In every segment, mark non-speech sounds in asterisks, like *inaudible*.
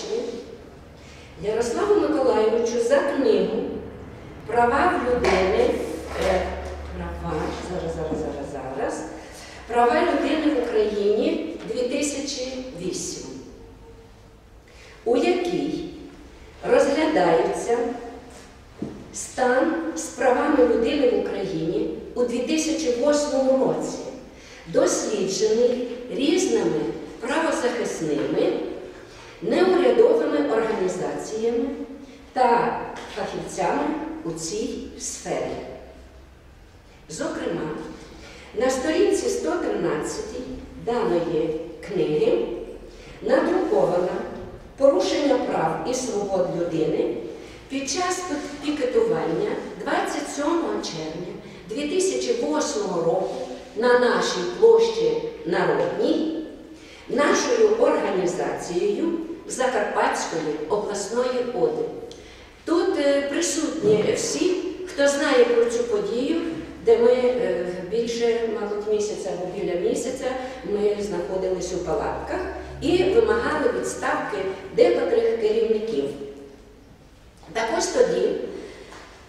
вдячні Ярославу Миколайовичу за книгу Права в людини. е, Права, зараз, зараз, зараз, зараз. Права людини в Україні 2008, у якій розглядаються стан з правами людини в Україні у 2008 році, досліджений різними правозахисними, неурядовими організаціями та фахівцями у цій сфері. Зокрема, на сторінці 113 даної книги надруковано порушення прав і свобод людини під час пікетування 27 червня 2008 року на нашій площі Народній нашою організацією Закарпатської обласної ОДИ. Тут е, присутні всі, хто знає про цю подію, де ми е, більше, мабуть, місяця або біля місяця ми знаходились у палатках і вимагали відставки декотрих керівників. Так ось тоді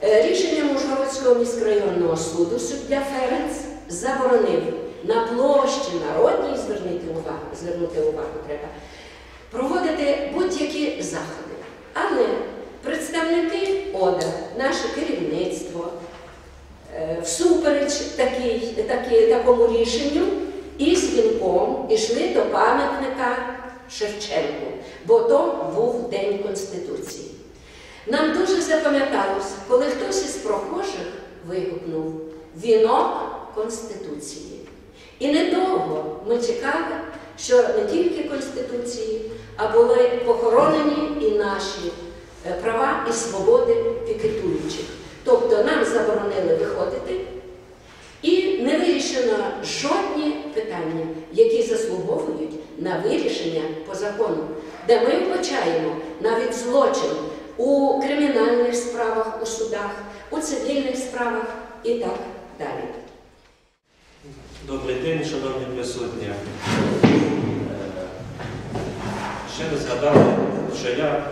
е, рішенням Ужгородського міськрайонного суду суддя Ференц заборонив на площі народній звернути увагу, звернути увагу треба, проводити будь-які заходи. Але представники ОДА, наше керівництво, е, всупереч такій, такі, такому рішенню і з вінком ішли до пам'ятника Шевченку, бо то був День Конституції. Нам дуже запам'яталося, коли хтось із прохожих вигукнув вінок Конституції. І недовго ми чекали, що не тільки Конституції, а були похоронені і наші е, права і свободи пікетуючих. Тобто нам заборонили виходити, і не вирішено жодні питання, які заслуговують на вирішення по закону, де ми вбачаємо навіть злочин у кримінальних справах у судах, у цивільних справах і так далі. Добрий день, шановні присутні. Е, Ще не згадали, що я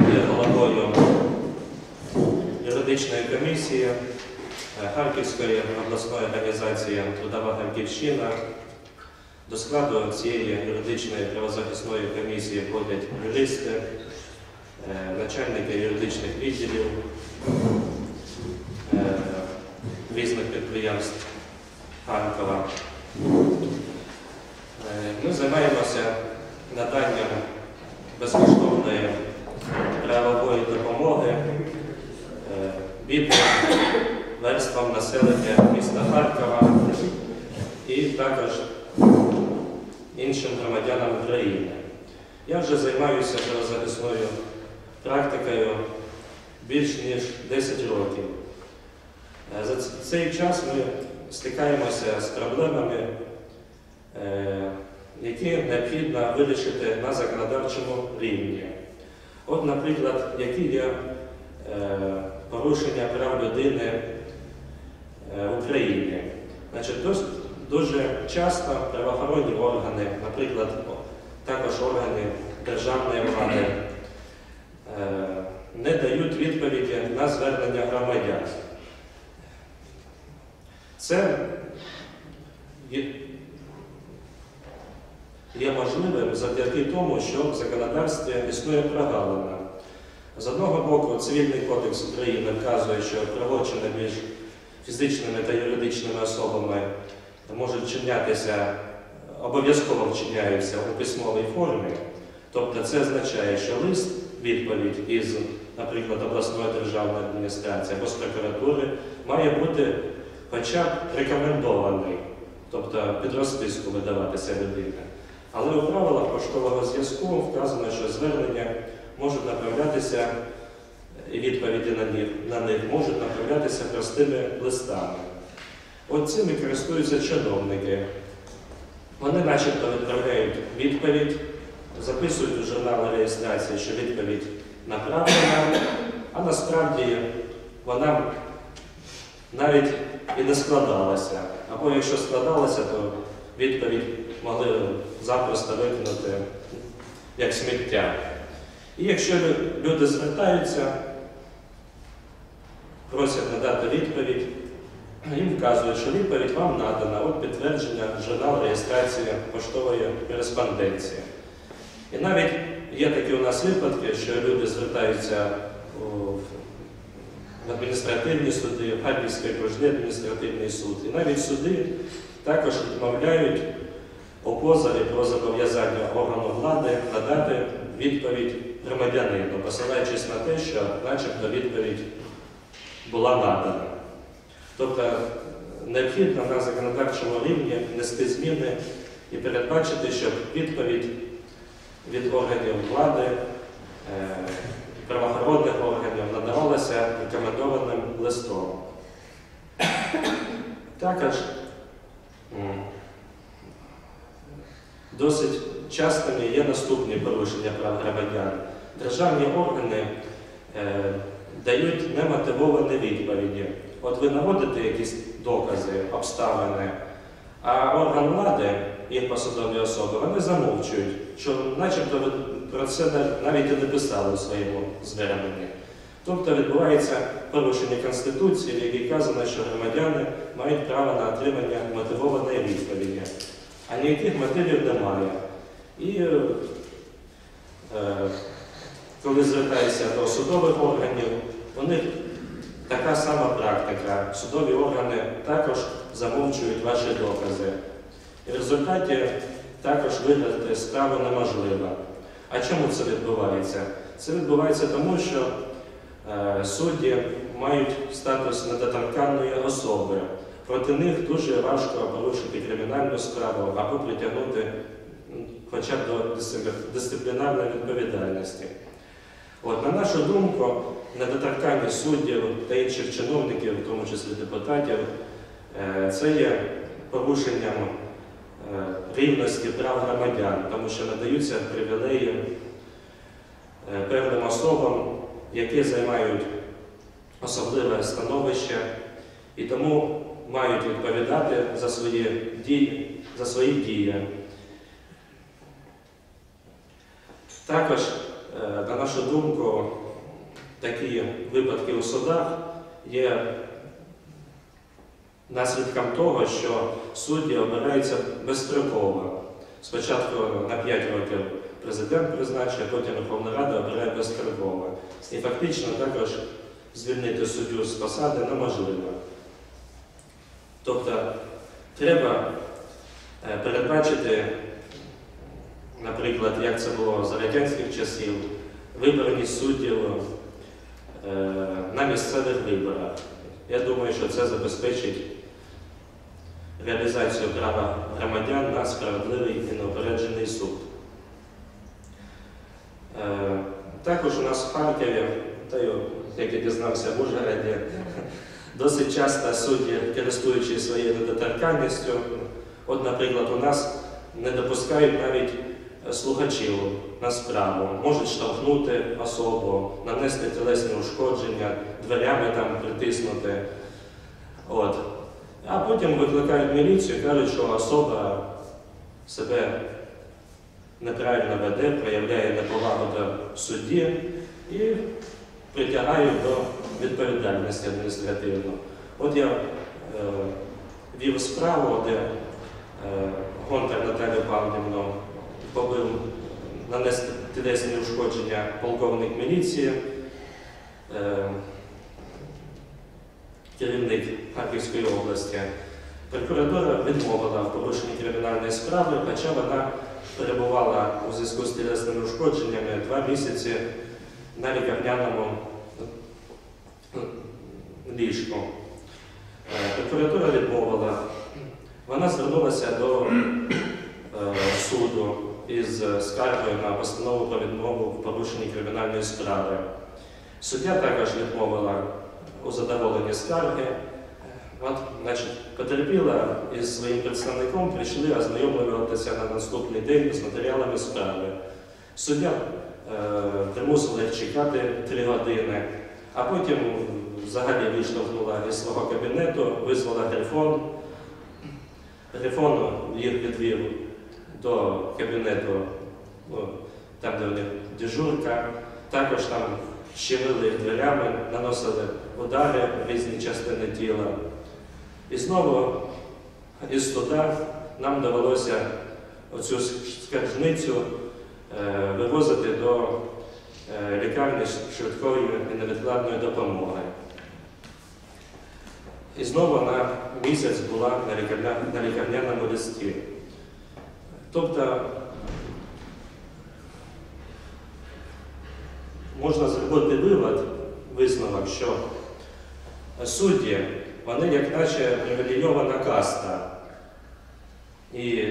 є головою юридичної комісії е, Харківської обласної організації Трудова Харківщина. До складу цієї юридичної правозахисної комісії входять юристи, е, начальники юридичних відділів різних підприємств. Харкова. Е, Ми займаємося наданням безкоштовної правової допомоги е, бідним верствам населення міста Харкова і також іншим громадянам України. Я вже займаюся правозахисною практикою більш ніж 10 років. Е, За цей час ми стикаємося з проблемами, е, які необхідно вирішити на законодавчому рівні. От, наприклад, які є е, порушення прав людини е, в Україні. Дуже часто правоохоронні органи, наприклад, також органи державної влади, не дають відповіді на звернення громадян. Це є, є можливим завдяки тому, що в законодавстві існує прогалина. З одного боку, Цивільний кодекс України вказує, що правочини між фізичними та юридичними особами можуть вчинятися, обов'язково вчиняються у письмовій формі. Тобто це означає, що лист, відповідь із, наприклад, обласної державної адміністрації або з прокуратури має бути хоча рекомендований, тобто під розписку видаватися людина. Але у правилах поштового зв'язку вказано, що звернення можуть направлятися, і відповіді на них, на них можуть направлятися простими листами. От цим і користуються чиновники. Вони начебто відправляють відповідь, записують у журнал реєстрації, що відповідь направлена, а насправді вона навіть і не складалася. Або якщо складалася, то відповідь могли запросто викинути як сміття. І якщо люди звертаються, просять надати відповідь, їм вказують, що відповідь вам надана, от підтвердження, журнал реєстрації поштової кореспонденції. І навіть є такі у нас випадки, що люди звертаються адміністративні суди, Харківський окружний адміністративний суд. І навіть суди також відмовляють у про зобов'язання органу влади надати відповідь громадянину, посилаючись на те, що начебто відповідь була надана. Тобто необхідно на законодавчому рівні внести зміни і передбачити, щоб відповідь від органів влади, е, правоохоронних органів надавалася рекомендованим листом. Також досить частими є наступні порушення прав громадян. Державні органи е, дають немотивовані відповіді. От ви наводите якісь докази, обставини, а орган влади, їх посадові особи, вони замовчують, що начебто ви про це навіть і не писали у своєму зверненні. Тобто відбувається порушення Конституції, в якій казано, що громадяни мають право на отримання мотивованої відповіді, а ніяких мотивів немає. І е, коли звертаєшся до судових органів, у них така сама практика. Судові органи також замовчують ваші докази. І в результаті також виграти справу неможливо. А чому це відбувається? Це відбувається тому, що е, судді мають статус недоторканної особи. Проти них дуже важко порушити кримінальну справу або притягнути хоча б до дисциплінарної відповідальності. От, на нашу думку, недоторканність суддів та інших чиновників, в тому числі депутатів, е, це є порушенням рівності прав громадян, тому що надаються привілеї е, певним особам, які займають особливе становище і тому мають відповідати за свої дії, за свої дії. Також, е, на нашу думку, такі випадки у судах є наслідком того, що судді обираються безстроково. Спочатку на 5 років президент призначує, потім Верховна Рада обирає безстроково. І фактично також звільнити суддю з посади неможливо. Тобто треба е, передбачити, наприклад, як це було за радянських часів, виборність суддів е, на місцевих виборах. Я думаю, що це забезпечить реалізацію права громадян на справедливий і неупереджений суд. Е, Також у нас в Харкові, та й, як я дізнався в Ужгороді, *laughs* досить часто судді, користуючись своєю недоторканністю, от, наприклад, у нас не допускають навіть слухачів на справу, можуть штовхнути особу, нанести тілесні ушкодження, дверями там притиснути. От. А потім викликають міліцію кажуть, що особа себе неправильно веде, проявляє неповагу до судді і притягають до відповідальності адміністративної. От я е, вів справу, де е, Гонтар Наталію Павлівну побив нанести тілесні ушкодження полковник міліції. Е, керівник Харківської області. Прокуратура відмовила в порушенні кримінальної справи, хоча вона перебувала у зв'язку з тілесними ушкодженнями два місяці на лікарняному е, ліжку. Е, Прокуратура відмовила. Вона звернулася до е, суду із скаргою на постанову про відмову в порушенні кримінальної справи. Суддя також відмовила у задоволенні скарги. От, значить, потерпіла із своїм представником прийшли ознайомлюватися на наступний день з матеріалами справи. Суддя е, примусила їх чекати три години, а потім взагалі виштовхнула із свого кабінету, визвала грифон. Грифон їх відвів до кабінету ну, там, де вони дежурка, також там щемили дверями, наносили удари в різні частини тіла. І знову із суда нам довелося оцю скаржницю е, вивозити до е, лікарні швидкої і невідкладної допомоги. І знову на місяць була на лікарняному листі. Тобто можна зробити вивод, висновок, що судді, вони як наче привілейована каста. І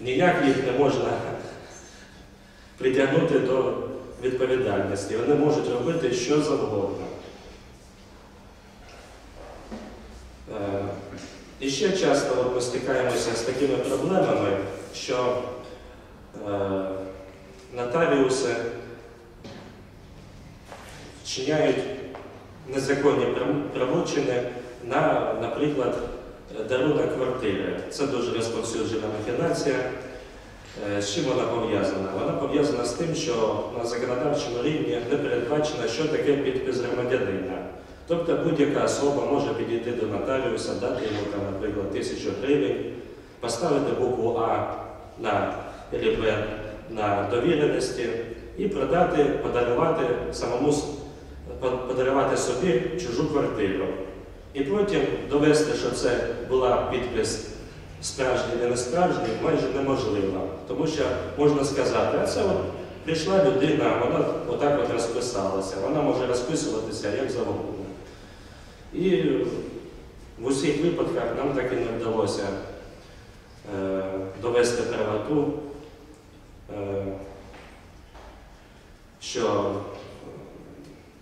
ніяк їх не можна притягнути до відповідальності. Вони можуть робити що завгодно. Е, І ще часто ми стикаємося з такими проблемами, що е, нотаріуси вчиняють незаконні прав- правочини на, наприклад, дарунок квартири. Це дуже розповсюджена махінація. Е, З чим вона пов'язана? Вона пов'язана з тим, що на законодавчому рівні не передбачено, що таке підпис громадянина. Тобто будь-яка особа може підійти до нотаріуса, дати йому, там, наприклад, тисячу гривень, поставити букву А на або на довіреності і продати, подарувати самому подарувати собі чужу квартиру. І потім довести, що це була підпис справжній не справжній, майже неможливо. Тому що можна сказати, а це от прийшла людина, вона отак от розписалася, вона може розписуватися як завгодно. І в усіх випадках нам так і не вдалося е, довести правоту, е, що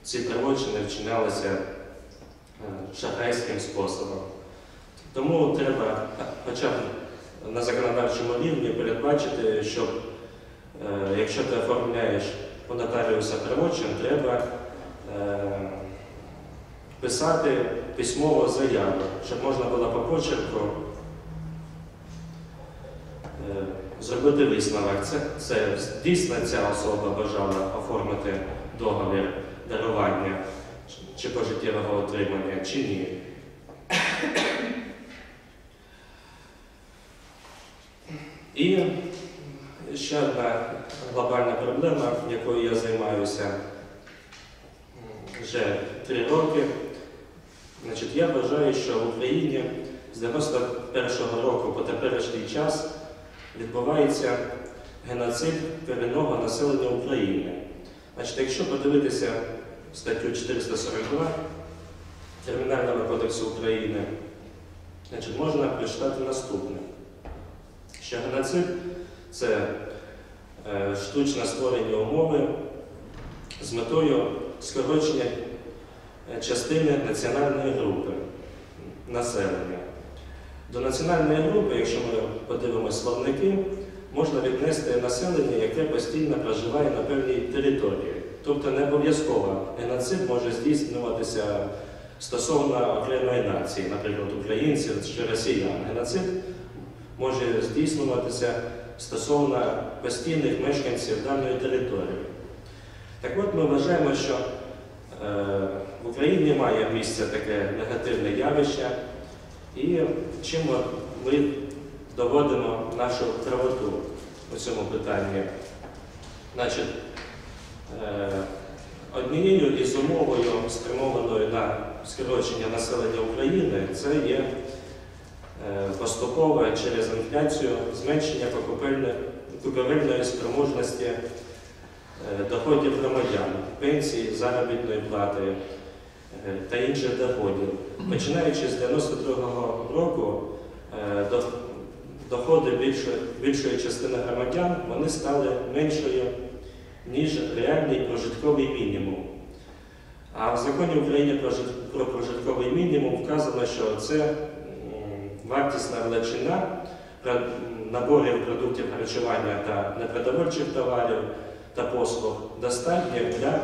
ці правочини вчинялися е, шахрайським способом. Тому треба хоча б на законодавчому рівні передбачити, що е, якщо ти оформляєш у нотаріуса правочин, треба е, писати письмову заяву, щоб можна було по почерку е, зробити висновок. Це, це дійсно ця особа бажала оформити договір дарування чи пожиттєвого отримання, чи ні. І ще одна глобальна проблема, якою я займаюся вже три роки. Значить, я вважаю, що в Україні з 91-го року по теперішній час відбувається геноцид корінного населення України. Значить, якщо подивитися статтю 442 Кримінального кодексу України, значить, можна прочитати наступне, що геноцид це е, штучне створення умови з метою скорочення е, частини національної групи населення. До національної групи, якщо ми подивимося словники, можна віднести населення, яке постійно проживає на певній території. Тобто не обов'язково геноцид може здійснюватися стосовно окремої нації, наприклад, українців чи росіян. Геноцид може здійснюватися стосовно постійних мешканців даної території. Так от ми вважаємо, що е, в Україні має місце таке негативне явище, і чим ми доводимо нашу правоту у цьому питанні. Значить, е, однією із умовою, спрямованою на скорочення населення України, це є е, поступове через інфляцію зменшення купівельної спроможності е, доходів громадян, пенсії, заробітної плати та інших доходів. Починаючи з 92-го року, доходи більшої, більшої частини громадян вони стали меншою, ніж реальний прожитковий мінімум. А в законі України про про прожитковий мінімум вказано, що це вартісна величина наборів продуктів харчування та непродовольчих товарів та послуг достатня для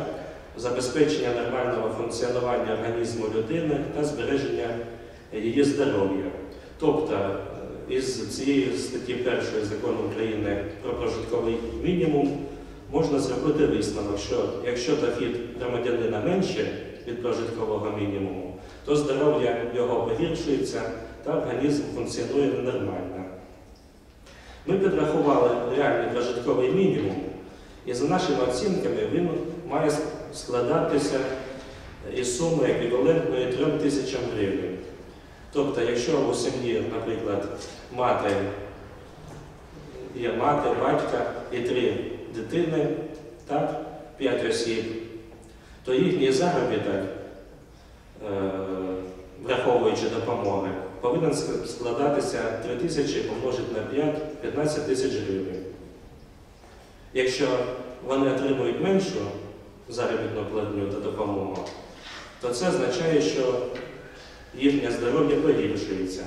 забезпечення нормального функціонування організму людини та збереження її здоров'я. Тобто із цієї статті першої закону України про прожитковий мінімум можна зробити висновок, що якщо дохід громадянина менше від прожиткового мінімуму, то здоров'я його погіршується та організм функціонує ненормально. Ми підрахували реальний прожитковий мінімум, і за нашими оцінками він має складатися із суми еквівалентної 3 тисячам гривень. Тобто, якщо у сім'ї, наприклад, мати є мати, батька і три дитини, так, п'ять осіб, то їхній заробіток, е, враховуючи допомоги, повинен складатися 3 тисячі помножити на 5 15 тисяч гривень. Якщо вони отримують меншу заробітну платню та допомогу, то це означає, що їхнє здоров'я погіршується.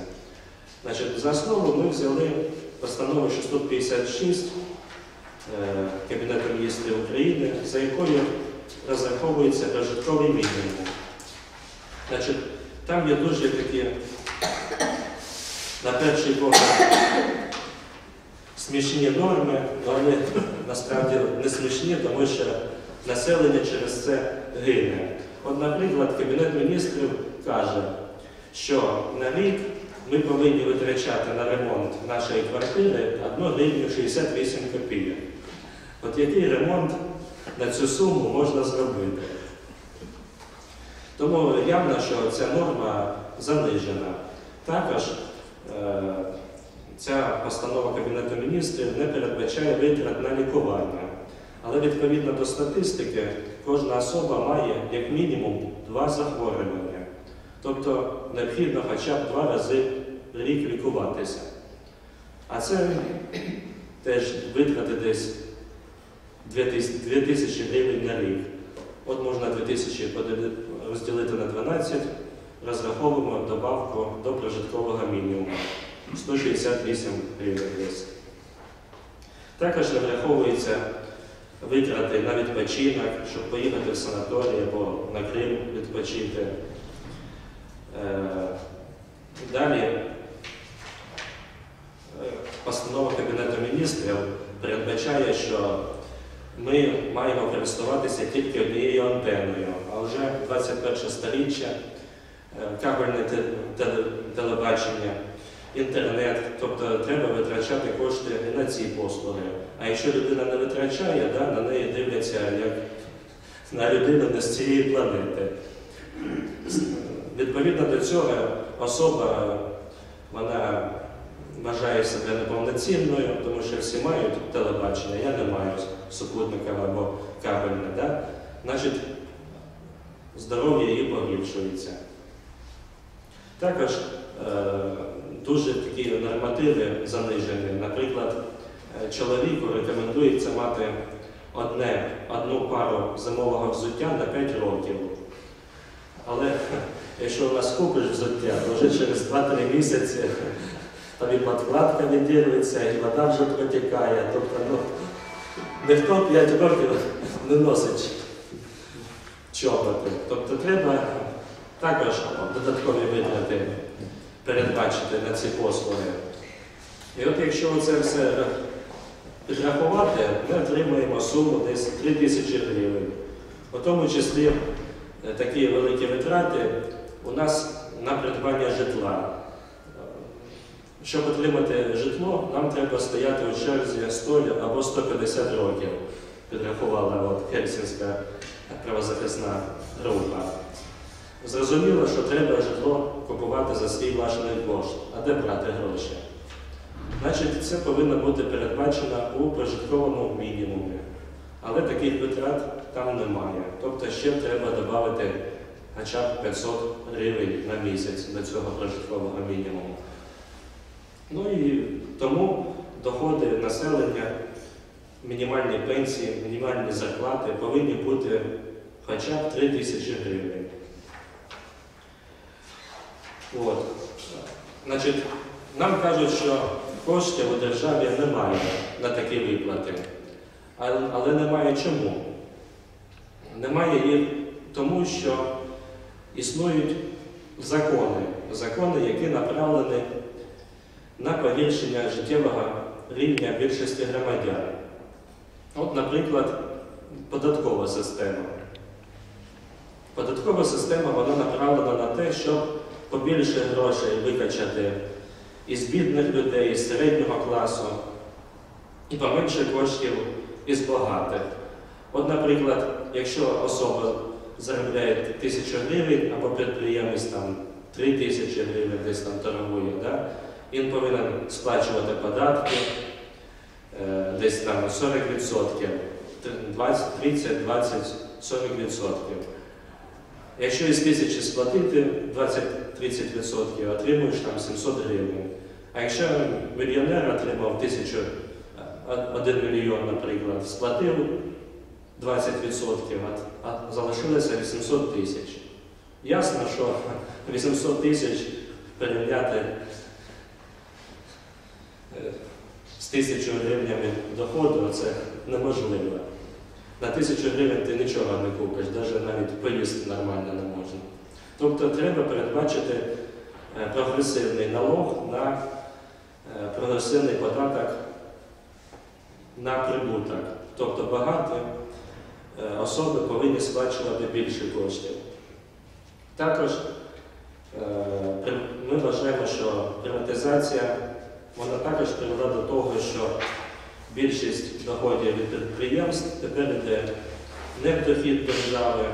Значить, за основу ми взяли постанову 656 е, Кабінету міністрів України, за якою розраховується прожитковий мінімум. Значить, там є дуже такі, на перший погляд, смішні норми, але вони *laughs* насправді не смішні, тому що населення через це гине. От, наприклад, Кабінет міністрів каже, що на рік ми повинні витрачати на ремонт нашої квартири 1 гривню 68 копійок. От який ремонт на цю суму можна зробити? Тому явно, що ця норма занижена. Також е, ця постанова Кабінету міністрів не передбачає витрат на лікування. Але відповідно до статистики, кожна особа має як мінімум два захворювання. Тобто необхідно хоча б два рази в рік лікуватися. А це теж витрати десь 2000 гривень на рік. От можна 2000 розділити на 12, розраховуємо добавку до прожиткового мінімуму 168 гривень десь. Також не враховується витрати на відпочинок, щоб поїхати в санаторій або на Крим відпочити. Е, Далі е, постанова Кабінету міністрів передбачає, що ми маємо користуватися тільки однією антеною, а вже 21 сторіччя, е, кабельне телебачення, інтернет, тобто треба витрачати кошти і на ці послуги. А якщо людина не витрачає, да, на неї дивляться як на людину не з цієї планети. Відповідно до цього особа вона вважає себе неповноцінною, тому що всі мають телебачення, я не маю супутника або кабельне. Да? Значить, здоров'я її погіршується. Також е, дуже такі нормативи занижені. Наприклад, е, чоловіку рекомендується мати одне, одну пару зимового взуття на 5 років. Але якщо у вас купиш взуття, то вже через 2-3 місяці там і подкладка відділиться, і вода вже протікає. Тобто, ну, ніхто 5 років не носить чоботи. Тобто треба також додаткові витрати передбачити на ці послуги. І от якщо це все підрахувати, ми отримуємо суму десь 3 тисячі гривень. У тому числі е, такі великі витрати у нас на придбання житла. Щоб отримати житло, нам треба стояти у черзі 100 або 150 років, підрахувала от Хельсінська правозахисна група. Зрозуміло, що треба житло купувати за свій власний кошт, а де брати гроші? Значить, це повинно бути передбачено у прожитковому мінімумі. Але таких витрат там немає. Тобто ще треба додати хоча б 500 гривень на місяць до цього прожиткового мінімуму. Ну і тому доходи населення, мінімальні пенсії, мінімальні зарплати повинні бути хоча б 3 тисячі гривень. От. Значить, нам кажуть, що коштів у державі немає на такі виплати. Але, але немає чому? Немає їх тому, що існують закони, закони, які направлені на погіршення життєвого рівня більшості громадян. От, наприклад, податкова система. Податкова система вона направлена на те, щоб побільше грошей викачати із бідних людей, із середнього класу, і поменше коштів із багатих. От, наприклад, якщо особа заробляє тисячу гривень або підприємець там 3 тисячі гривень десь там торгує, да? він повинен сплачувати податки е, десь там 40%, 20, 30, 20, 40%. Якщо із тисячі сплатити 20-30%, отримуєш там 700 гривень. А якщо мільйонер отримав тисячу, а- один мільйон, наприклад, сплатив 20%, а залишилося 800 тисяч. Ясно, що 800 тисяч порівняти е, з тисячу гривнями доходу це неможливо. На тисячу гривень ти нічого не купиш, навіть поїсти нормально не можна. Тобто треба передбачити е, прогресивний налог на е, прогресивний податок на прибуток. Тобто багаті е, особи повинні сплачувати більше коштів. Також е, ми вважаємо, що приватизація вона також привела до того, що більшість доходів від підприємств тепер йде не в дохід держави,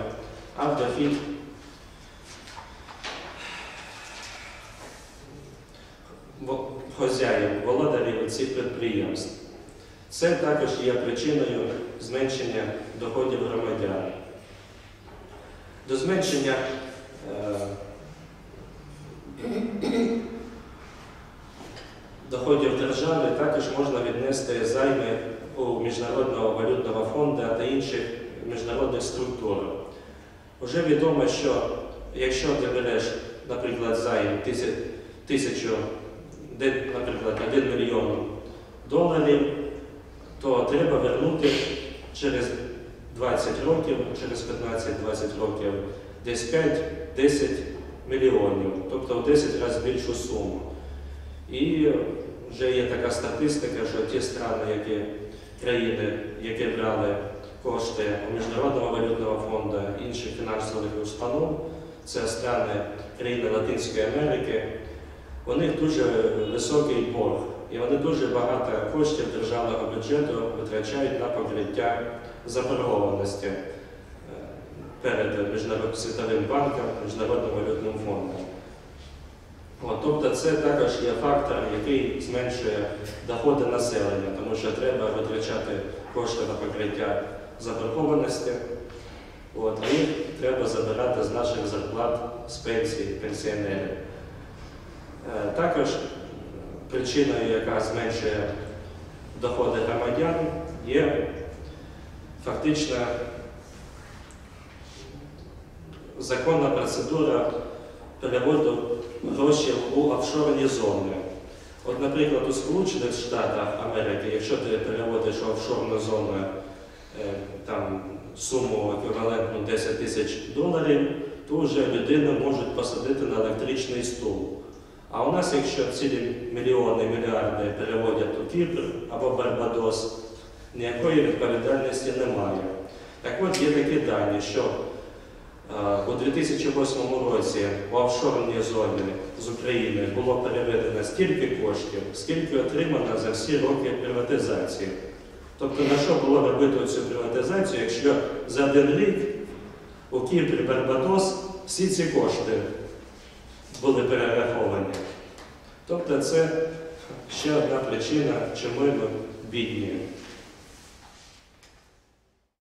а в дохід хазяїв, володарів цих підприємств. Це також є причиною зменшення доходів громадян. До зменшення е, доходів держави також можна віднести займи у Міжнародного валютного фонду та інших міжнародних структур. Уже відомо, що якщо ти береш, наприклад, займ тисячу, наприклад, 1 мільйон доларів, то треба вернути через 20 років, через 15-20 років десь 5-10 мільйонів, тобто в 10 разів більшу суму. І вже є така статистика, що ті страни, які країни, які брали кошти у Міжнародного валютного фонду інших фінансових установ, це страни країни Латинської Америки, у них дуже високий борг, і вони дуже багато коштів державного бюджету витрачають на покриття заборгованості е, перед Міжнародним світовим банком, Міжнародним валютним фондом. От, тобто це також є фактор, який зменшує доходи населення, тому що треба витрачати кошти на покриття заборгованості, от, їх треба забирати з наших зарплат, з пенсій, пенсіонерів. Е, Також причиною, яка зменшує доходи громадян, є фактично законна процедура переводу грошей у офшорні зони. От, наприклад, у Сполучених Штатах Америки, якщо ти переводиш в офшорну зону е, там, суму еквівалентну 10 тисяч доларів, то вже людину можуть посадити на електричний стул. А у нас, якщо цілі мільйони, мільярди переводять у Кіпр або Барбадос, ніякої відповідальності немає. Так от є такі дані, що е, у 2008 році в офшорній зоні з України було переведено стільки коштів, скільки отримано за всі роки приватизації. Тобто на що було робити цю приватизацію, якщо за один рік у Кіпрі Барбадос всі ці кошти були перераховані. Тобто це ще одна причина, чому ми бідні.